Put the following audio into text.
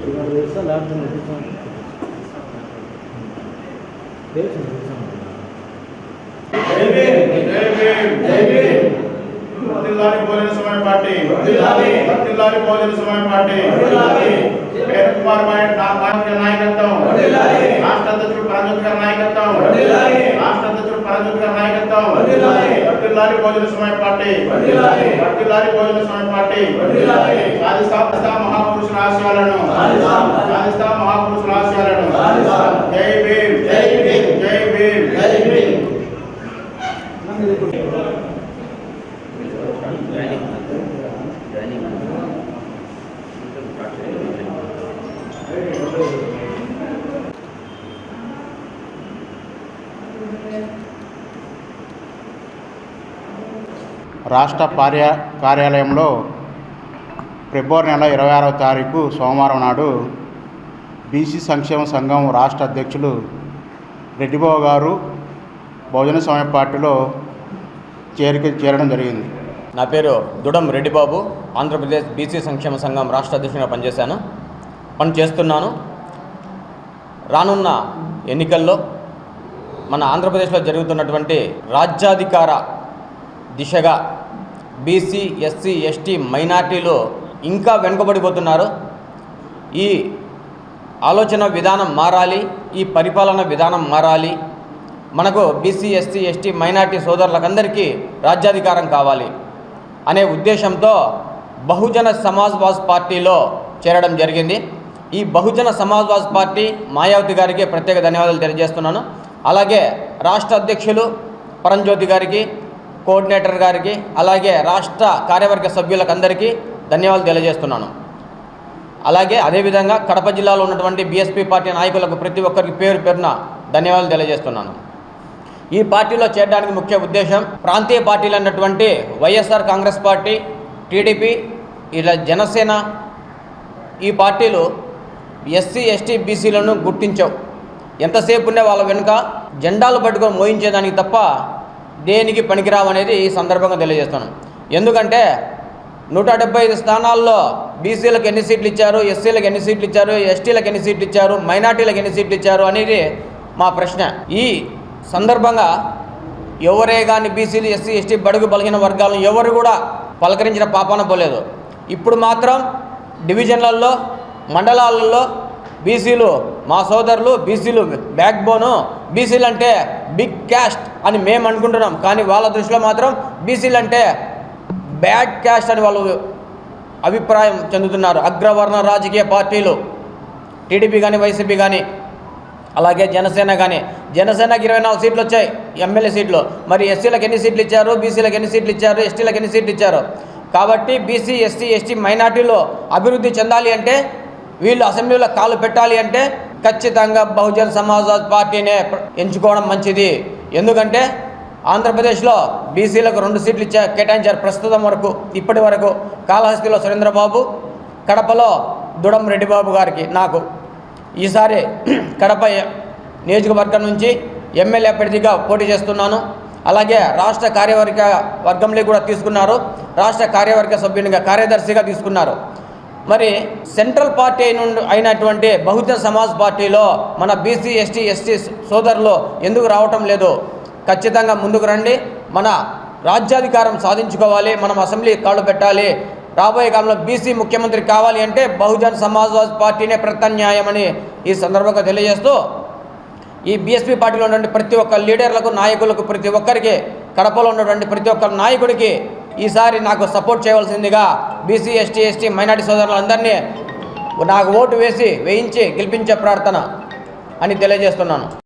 తెలుసా లేకపోతే తెలుసు తెలుసు జై భీమ్ జై భీమ్ జై భీమ్ వర్ధిల్లాలి భోజన సమయ పార్టీ వర్ధిల్లాలి వర్ధిల్లాలి భోజన సమయ పార్టీ వర్ధిల్లాలి వేద కుమార్ నాయక్ నాయక నాయకత్వం వర్ధిల్లాలి రాష్ట్ర అధ్యక్షుడు పరంజ్యోతి గారి నాయకత్వం వర్ధిల్లాలి రాష్ట్ర అధ్యక్షుడు పరంజ్యోతి గారి నాయకత్వం వర్ధిల్లాలి వర్ధిల్లాలి భోజన సమయ పార్టీ. వర్ధిల్లాలి వర్ధిల్లాలి భోజన సమయ పార్టీ. వర్ధిల్లాలి సాధిస్తాం సాధిస్తాం మహాపురుషుల ఆశయాలను. సాధిస్తాం సాధిస్తాం మహాపురుషుల ఆశయాలను. సాధిస్తాం జై భీమ్. జై భీమ్. జై భీమ్. రాష్ట్ర కార్య కార్యాలయంలో ఫిబ్రవరి నెల ఇరవై ఆరవ తారీఖు సోమవారం నాడు బీసీ సంక్షేమ సంఘం రాష్ట్ర అధ్యక్షులు రెడ్డిబాబు గారు బహుజన సమయ పార్టీలో చేరిక చేరడం జరిగింది. నా పేరు దుడం రెడ్డిబాబు. ఆంధ్రప్రదేశ్ బీసీ సంక్షేమ సంఘం రాష్ట్ర అధ్యక్షునిగా పనిచేశాను. పని చేస్తున్నాను. రానున్న ఎన్నికల్లో మన ఆంధ్రప్రదేశ్లో జరుగుతున్నటువంటి రాజ్యాధికార దిశగా బీసీ ఎస్సీ ఎస్టీ మైనార్టీలు ఇంకా వెనుకబడిపోతున్నారు. ఈ ఆలోచన విధానం మారాలి ఈ పరిపాలన విధానం మారాలి. మనకు బీసీ ఎస్సీ ఎస్టీ మైనార్టీ సోదరులకందరికీ రాజ్యాధికారం కావాలి అనే ఉద్దేశంతో బహుజన సమాజ్వాజ్ పార్టీలో చేరడం జరిగింది. ఈ బహుజన సమాజ్వాజ్ పార్టీ మాయావతి గారికి ప్రత్యేక ధన్యవాదాలు తెలియజేస్తున్నాను. అలాగే రాష్ట్ర అధ్యక్షులు పరంజ్యోతి గారికి కోఆర్డినేటర్ గారికి అలాగే రాష్ట్ర కార్యవర్గ సభ్యులకందరికీ ధన్యవాదాలు తెలియజేస్తున్నాను. అలాగే అదేవిధంగా కడప జిల్లాలో ఉన్నటువంటి బీఎస్పీ పార్టీ నాయకులకు ప్రతి ఒక్కరికి పేరు పేరున ధన్యవాదాలు తెలియజేస్తున్నాను. ఈ పార్టీలో చేరడానికి ముఖ్య ఉద్దేశం ప్రాంతీయ పార్టీలు అన్నటువంటి వైఎస్ఆర్ కాంగ్రెస్ పార్టీ టీడీపీ ఇలా జనసేన ఈ పార్టీలు ఎస్సీ ఎస్టీ బీసీలను గుర్తించవు. ఎంతసేపు ఉండే వాళ్ళ వెనుక జెండాలు పట్టుకొని మోయించేదానికి తప్ప దేనికి పనికిరావనేది ఈ సందర్భంగా తెలియజేస్తాను. ఎందుకంటే నూట డెబ్బై ఐదు స్థానాల్లో బీసీలకు ఎన్ని సీట్లు ఇచ్చారు ఎస్సీలకు ఎన్ని సీట్లు ఇచ్చారు ఎస్టీలకు ఎన్ని సీట్లు ఇచ్చారు మైనార్టీలకు ఎన్ని సీట్లు ఇచ్చారు అనేది మా ప్రశ్న. ఈ సందర్భంగా ఎవరే కానీ బీసీలు ఎస్సీ ఎస్టీ బడుగు బలహీన వర్గాలను ఎవరు కూడా పలకరించిన పాపాన పోలేదు. ఇప్పుడు మాత్రం డివిజన్లలో మండలాలలో బీసీలు మా సోదరులు బీసీలు బ్యాక్ బోను బీసీలు అంటే బిగ్ క్యాస్ట్ అని మేము అనుకుంటున్నాం. కానీ వాళ్ళ దృష్టిలో మాత్రం బీసీలు అంటే బ్యాడ్ క్యాస్ట్ అని వాళ్ళు అభిప్రాయం చెందుతున్నారు. అగ్రవర్ణ రాజకీయ పార్టీలు టీడీపీ కానీ వైసీపీ కానీ అలాగే జనసేన కానీ జనసేనకి ఇరవై నాలుగు సీట్లు వచ్చాయి ఎమ్మెల్యే సీట్లు. మరి ఎస్సీలకు ఎన్ని సీట్లు ఇచ్చారు? బీసీలకు ఎన్ని సీట్లు ఇచ్చారు? ఎస్టీలకు ఎన్ని సీట్లు ఇచ్చారు? కాబట్టి బీసీ ఎస్సీ ఎస్టీ మైనార్టీలో అభివృద్ధి చెందాలి అంటే వీళ్ళు అసెంబ్లీలో కాలు పెట్టాలి అంటే ఖచ్చితంగా బహుజన్ సమాజ్వాద్ పార్టీనే ఎంచుకోవడం మంచిది. ఎందుకంటే ఆంధ్రప్రదేశ్లో బీసీలకు రెండు సీట్లు ఇచ్చా కేటాయించారు ప్రస్తుతం వరకు ఇప్పటి వరకు కాళహస్తిలో సురేంద్రబాబు కడపలో దుడం రెడ్డిబాబు గారికి నాకు. ఈసారి కడప నియోజకవర్గం నుంచి ఎమ్మెల్యే అభ్యర్థిగా పోటీ చేస్తున్నాను. అలాగే రాష్ట్ర కార్యవర్గ వర్గంలో కూడా తీసుకున్నారు. రాష్ట్ర కార్యవర్గ సభ్యునిగా కార్యదర్శిగా తీసుకున్నారు. మరి సెంట్రల్ పార్టీ అయిన అయినటువంటి బహుజన సమాజ్ పార్టీలో మన బీసీ ఎస్టీ ఎస్టీ సోదరులు ఎందుకు రావటం లేదు? ఖచ్చితంగా ముందుకు రండి. మన రాజ్యాధికారం సాధించుకోవాలి. మనం అసెంబ్లీ కాళ్ళు పెట్టాలి. రాబోయే కాలంలో బీసీ ముఖ్యమంత్రి కావాలి అంటే బహుజన్ సమాజ్వాద్ పార్టీనే ప్రత్యామ్నాయమని ఈ సందర్భంగా తెలియజేస్తూ ఈ బీఎస్పీ పార్టీలో ఉన్నటువంటి ప్రతి ఒక్క లీడర్లకు నాయకులకు ప్రతి ఒక్కరికి కడపలో ఉన్నటువంటి ప్రతి ఒక్క నాయకుడికి ఈసారి నాకు సపోర్ట్ చేయవలసిందిగా బీసీ ఎస్టీ ఎస్టీ మైనార్టీ సోదరులందరినీ నాకు ఓటు వేసి వేయించి గెలిపించే ప్రార్థన అని తెలియజేస్తున్నాను.